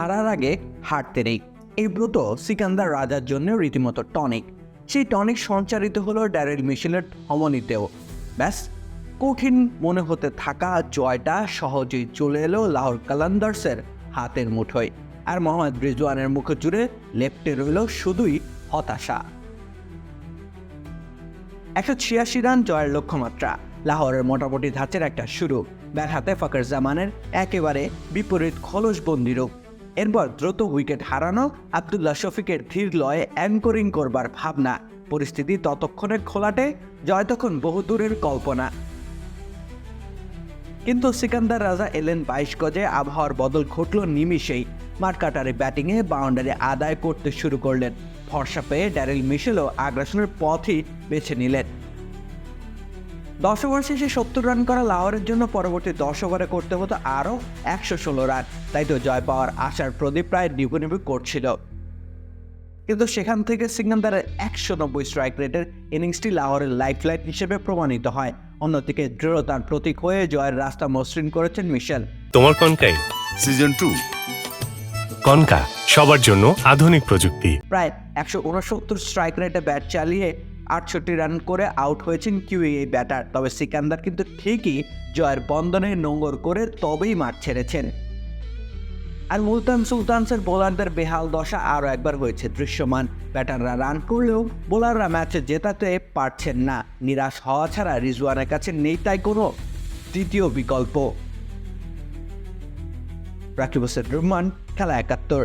হারার আগে হারতে নেই। এই ব্রত সিকান্দার রাজার জন্য রীতিমতো টনিক। সেই টনিক সঞ্চারিত হলো ড্যারেল মিশেলের ধমনীতেও। ব্যাস, কঠিন মনে হতে থাকা জয়টা সহজেই চলে এলো লাহোর কালান্দার্সের হাতের মুঠোয়। আর মোহাম্মদ রিজওয়ানের মুখে জুড়ে লেপটে রইল শুধুই হতাশা। একশো ছিয়াশি রান জয়ের লক্ষ্যমাত্রা। লাহোরের মোটামুটি ধাঁচের একটা শুরু। ব্যাট হাতে ফকর জামানের একেবারে বিপরীত খলসবন্দি রূপ। এরপর দ্রুত উইকেট হারানো আবদুল্লাহ শফিকের ধীর লয়ে অ্যাঙ্করিং করবার ভাবনা। পরিস্থিতি ততক্ষণে খোলাটে, জয় তখন বহুদূরের কল্পনা। কিন্তু সিকান্দার রাজা এলেন বাইশ গজে, আবহাওয়ার বদল ঘটল নিমিষেই। মাঠকাটারে ব্যাটিংয়ে বাউন্ডারি আদায় করতে শুরু করলেন। ভরসা পেয়ে ড্যারেল মিশেলও আগ্রাসনের পথই বেছে নিলেন। দশ ওভার শেষে সত্তর রান করা লাহোরের জন্য পরবর্তী দশ ওভারে করতে হতো আরও একশো ষোলো রান। তাই তো জয় পাওয়ার আশার প্রদীপ প্রায় নিবু করছিল। কিন্তু সেখান থেকে সিকান্দারের একশো নব্বই স্ট্রাইক রেটের ইনিংসটি লাহোরের লাইফলাইন হিসেবে প্রমাণিত হয়। অন্যদিকে দৃঢ়তার প্রতীক হয়ে জয়ের রাস্তা মসৃণ করেছেন মিশেল। তোমার কনকাই সিজন টু কনকা সবার জন্য আধুনিক প্রযুক্তি। প্রায় একশো উনসত্তর স্ট্রাইক রেটে ব্যাট চালিয়ে আটষট্টি রান করে আউট হয়েছেন কিউ এই ব্যাটার, তবে সিকান্দার কিন্তু ঠিকই জয়ের বন্ধনে নোংর করে তবেই মাঠ ছেড়েছেন। আর মুলতান সুলতানসের বোলারদের বেহাল দশা আরও একবার হয়েছে দৃশ্যমান। ব্যাটাররা রান করলেও বোলাররা ম্যাচে জেতাতে পারছেন না। নিরাশ হওয়া ছাড়া রিজওয়ানের কাছে নেই তাই কোনো তৃতীয় বিকল্প। রাকিব হোসেন রহমান খেলা একাত্তর।